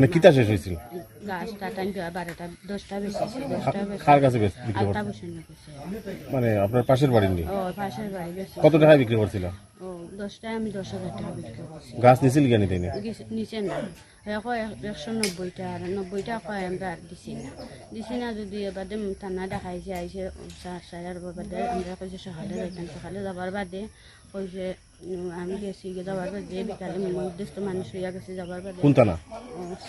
মানে কিতা শেষ হয়েছিল? গাছটা টাইম বারোটা দশটা বেশি কার কাছে বিক্রি মানে আপনার পাশের বাড়ির নিয়ে? ও পাশের বাড়ি কত টাকায় বিক্রি করছিল? ও দশটায় আমি দশ হাজার টাকা বিক্রি করছি। গাছ নিছিল কেন তাই না। নিচে না এখন একশো নব্বইটা আর নব্বইটা কয় আমরা আর দিছি না। দিছি না যদি এবারে থানা দেখাইছে আইসে সারার বাদে আমরা কইছে সকালে যাইতাম সকালে যাবার বাদে কইছে আমি গেছি যাবার বাদে বিকালে নির্দিষ্ট মানুষ হইয়া গেছে যাবার বাদে। কোন থানা?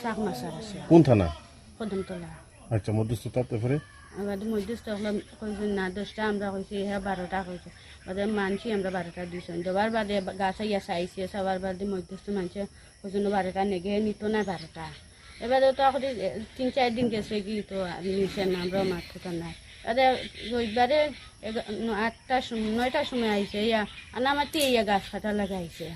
শাক আছে। কোন থানা? কদমতলা আচ্ছা মধ্যস্থতা তারপরে? এবার মধ্যস্থ হলাম কইছে না দশটা আমরা কইছি হ্যাঁ বারোটা কইছে। বাদে মানছি আমরা বারোটা দিয়েছি দেওয়ার বাদে গাছ ইয়া চাইছে সবার বাদে মধ্যস্থ মানছে কইছে বারোটা নেগে নিত না বারোটা। এবারে তো তিন চার দিন গেছে কি তো নিচে না আমরা মাথা নাই এবারে রবিবারে আটটার সময় নয়টার সময় আইছে ইয়া আর আমারতে ইয়া গাছ কাটা লাগাইছে।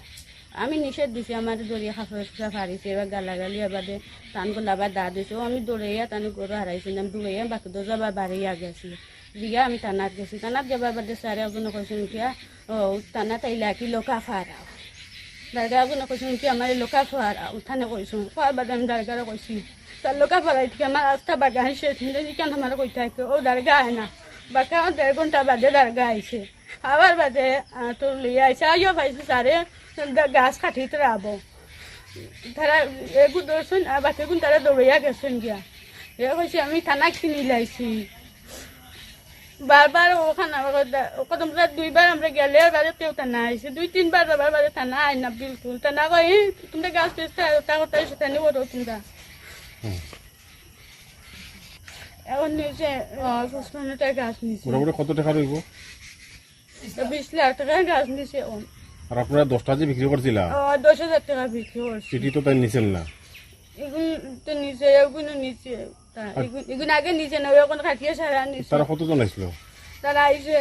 আমি নিষেধ দিছি, আমার দড়িয়া খাফা ফারিছে এবার গালাগালি এবারে টানগুলো আবার দা দিছে। আমি দৌড়াইয়া টানি গরু হারাইছি আমি দৌড়াইয়া বাকি দো যাবার বাড়িয়া গেছি দিয়া আমি টানাত গেছি। টানাত যাবার বাদে স্যারে কোনো কৈছেন কিয়া ও টানাত আইলা কি লোকা ফারাও? দারগা কোনো কৈছেন কি আমার লোকা ফারাও। উঠানে কৈছো খোৱাৰ বাদে আমি দারগারে কৈছি তার লোকা ফারাই থেকে আমার রাস্তা বাগা আইসে কেন আমার কই থাকে ও দারগা আয় না। বাকা দেড় ঘণ্টা বাদে দারগা আইছে। আবার বাদে তোর লিয়ে আইসে আইও পাইছে স্যারে গাছ কাঠিতে রাবো তারা এগু দৌড়ছেন আর বাকিগুন তারা দৌড়াইয়া গেছেন গিয়া। এ কইছে আমি থানা কিনি লাইছি। বারবার ওখানে কদম দুইবার আমরা গেলে বাজে কেউ থানা আইছে দুই তিনবার যাবার বাজে থানা আই না বিলকুল থানা কই "এই, তোমরা গাছ ওটা কথা থানি বড় তোমরা। এখন নিচে সুস্মানটার গাছ নিছে। মোটামুটি কত টাকা রইব বিশ লাখ টাকার গাছ নিছে ও আর আপনারা দশটা যে বিক্রি করছিল? দশ হাজার টাকা বিক্রি করছি। সেটি তো তাই নিছেন না? এগুন তো নিচে নিচে এগুন- আগে নিচে না এখন কাটিয়ে সারা নিচে তারা কতজন আসছিল তারা আইসে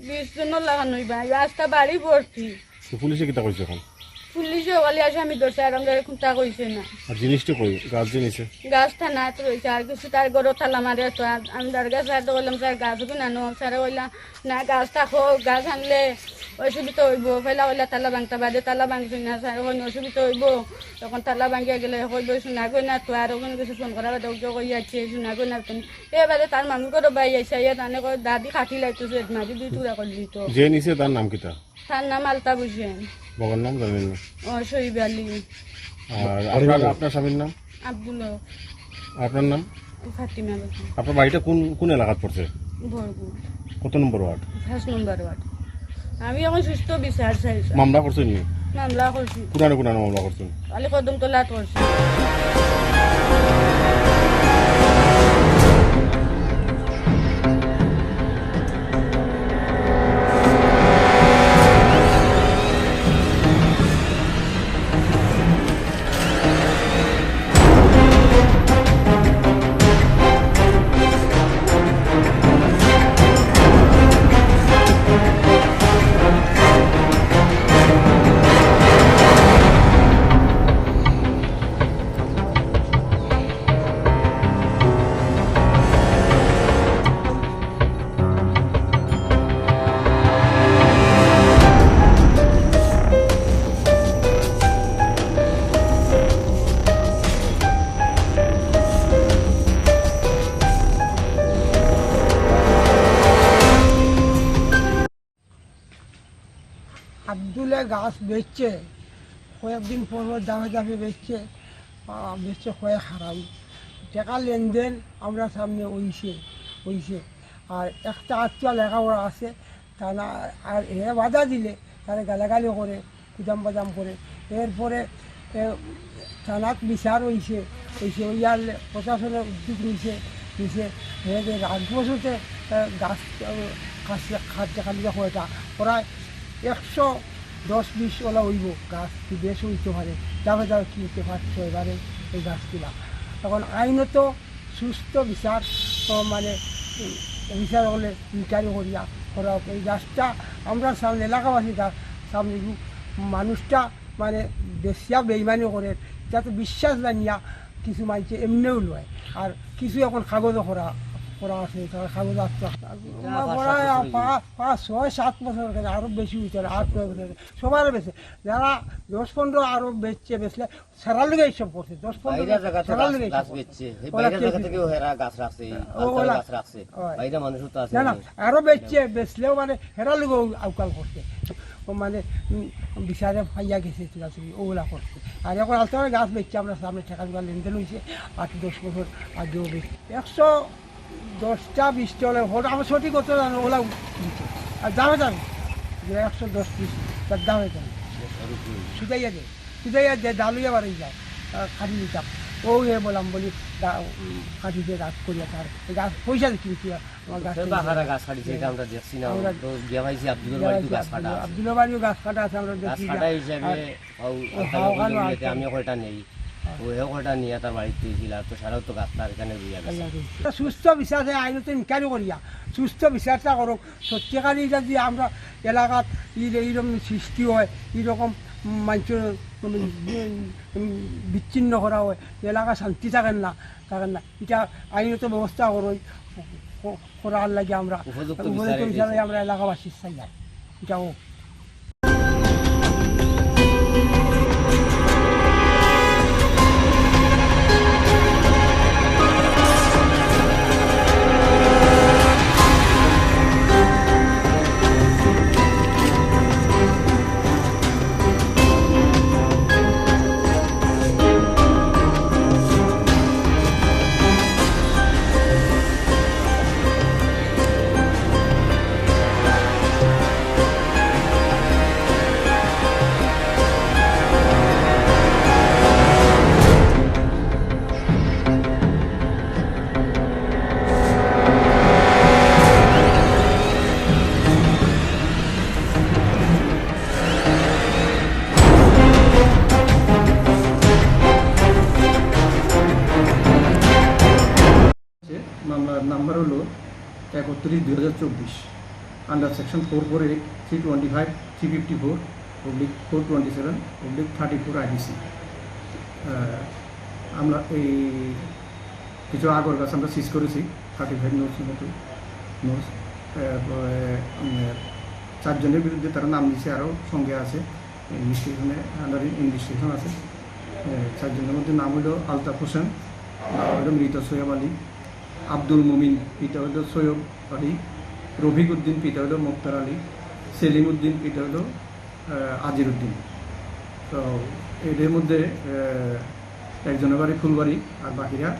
বিশ জনের লাগানো রাস্তা বাড়ি ভর্তি। পুলিশে কিতা কইছে এখন? পুলিশে ওয়ালি আসে আমি ধরছি আর আমাদের খুঁটা কইছে না। আর জিনিসটা কই? গাছ নিছে গাছটা না তো রয়েছে আর কিছু তার গরো তালা মারে তো আমি তার গাছ আর বললাম স্যার গাছ কি নানো স্যারে বললাম না গাছটা খো গাছ আনলে অসুবিধা হইব। ফেলা হইলা তালা ভাঙতে বাদে তালা ভাঙছি না স্যার ওখানে অসুবিধা হইব। তখন তালা ভাঙিয়া গেলে কইব শোনা কই না তো আর ওখানে কিছু ফোন করা বাদে ওকে কই যাচ্ছে শোনা কই না তুমি এবারে তার মামি করে বাই আইসা ইয়া তানে কই দাদি খাটি লাইতেছে মাঝে দুই টুকরা করে দিত যে নিছে তার নাম কিতা তার? নাম আলতা বুঝেন বাবার নাম জানেন না? ও শহীদ আলী। আর আপনার আপনার স্বামীর নাম? আব্দুল। আপনার নাম? ফাতিমা বেগম। আপনার বাড়িটা কোন কোন এলাকাত পড়ছে? কত number ward? First number ward. আমি এখন সুস্থ বিচার চাইছি মামলা করছেন নি? মামলা করছি। কোনানে কোনানে মামলা করছেন? কালি কদম তোলাত করছি। আব্দুলে গাছ বেচছে কয়েকদিন পর দামে দামে বেচছে বেচছে কয়েক হারাম। টাকা লেনদেন আমরা সামনে ওইছে ওইছে আর একটা আত্মীয় লেখাপড়া আছে তা না আর এ বাধা দিলে তারা গালাগালি করে কুদাম বাদাম করে। এরপরে থানাত বিচার হয়েছে হয়েছে ইয়ার প্রশাসনের উদ্যোগ নিছে নিছে। এদের বছরতে গাছ খাসিয়া খাদ্য খালিয়া কয়টা? প্রায় একশো দশ বিশ ওলা হইব, গাছ কি বেশ হইতে পারে? যাবে যাবে কিনতে পারছ এবারে এই গাছগুলা। তখন আইনত সুস্থ বিচার মানে বিচার হলে বিচারি করিয়া করা এই গাছটা আমরা সামনে এলাকাবাসী তার সামনে মানুষটা মানে বেশিয়া বেইমানিও করে, যাতে বিশ্বাস জানিয়া কিছু মানুষে এমনিও লয়। আর কিছু এখন কাগজও করা করা আছে তারা পাঁচ ছয় সাত বছর আরও বেশি হইতে আট নয় বছর সবার বেশি। যারা দশ পনেরো আরও বেচছে বেচলে সেরার লিগে এইসব করছে। দশ পনেরো সেরার গাছ- গাছ। বেচছে। ওরা হেরা গাছ গাছ না না আরও বেচলেও মানে হেরার লিগেও আউকাল করছে। মানে বিচারে ফাইয়া গেছে চুরাচুরি ওগুলা করছে। আর এখন আলতার গাছ বেচছে আমরা সামনে টাকা জোগাড় লেনদেন হয়েছে আট দশ বছর আগেও বেচছে। একশো দশটা বিশটা হলে হঠাৎ আমার সঠিক কত জানো ওলা আর দামে দামে। একশো দশ পিস তার দামে দামে। সুদাইয়া দে সুদাইয়া দে ডালুইয়া বাড়ি যায় খাটি দিতাম ও এ বললাম বলি খাটি দিয়ে গাছ করিয়া তার গাছ পয়সা গাছ কাটা আছে। বাড়িও গাছ কাটা আছে আমরা দেখি কাটা। আমি কয়টা নেই। ও এও কয়টা নিয়ে তার বাড়িতে দিয়েছিল আর তো সারাও তো গাছ তার এখানে রুইয়া গেছে। সুস্থ বিচারে আইনত ইনকারি করিয়া সুস্থ বিচারটা করুক। সত্যিকারই যদি আমরা এলাকাত ই- এইরকম সৃষ্টি হয় এইরকম মানুষের বিচ্ছিন্ন করা হয় এলাকা শান্তি থাকেন না থাকেন না। এটা আইনত ব্যবস্থা করই করার লাগে আমরা উপযুক্ত বিচারে। আমরা এলাকাবাসীর চাই এটাও একত্রিশ দুই হাজার চব্বিশ। Under section four four eight three twenty five three fifty four public four twenty seven public thirty four IDC আমরা এই কিছু আগর গাছ আমরা সিজ করেছি থার্টি ফাইভ নোটস মতো নোটস চারজনের বিরুদ্ধে তারা নাম দিয়েছে আরও সঙ্গে আছে ইনভেস্টিগেশনে আন্ডার ইনভেস্টিগেশন আছে। চারজনের মধ্যে নাম হলো আলতাফ হোসেন নাম হলো মৃত সৈয়ব আলী। আব্দুল মুমিন পিতা হলো সৈয়দ আলী রফিক উদ্দিন পিতা হলো মুক্তার আলী সেলিম উদ্দিন পিতা হলো আজির উদ্দিন। তো এদের মধ্যে একজনের বাড়ি ফুলবাড়ি আর বাকিরা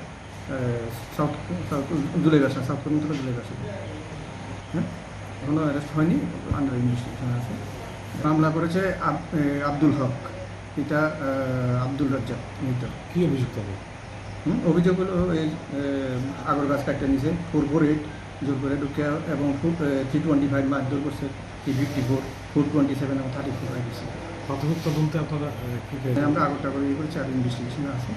south south Dulegachha south Karmatala Dulegachha হ্যাঁ? এখনও অ্যারেস্ট হয়নি আন্ডার ইনভেস্টিগেশন আছে। মামলা করেছে আব্দুল হক পিতা আব্দুল রাজ্জাক মৃত। কী হুম, অভিযোগ হলো এই আগর গাছ কাটতে নিছে ফোর ফোর এইট জোর করে ঢুকে এবং থ্রি টোয়েন্টি ফাইভ মারধর করছে three fifty four four twenty seven এবং থার্টি ফোর হয়ে প্রাথমিক তদন্তে আপনারা? আমরা আগরটা করে ইয়ে করেছি আর ইনভেস্টিগেশন আছে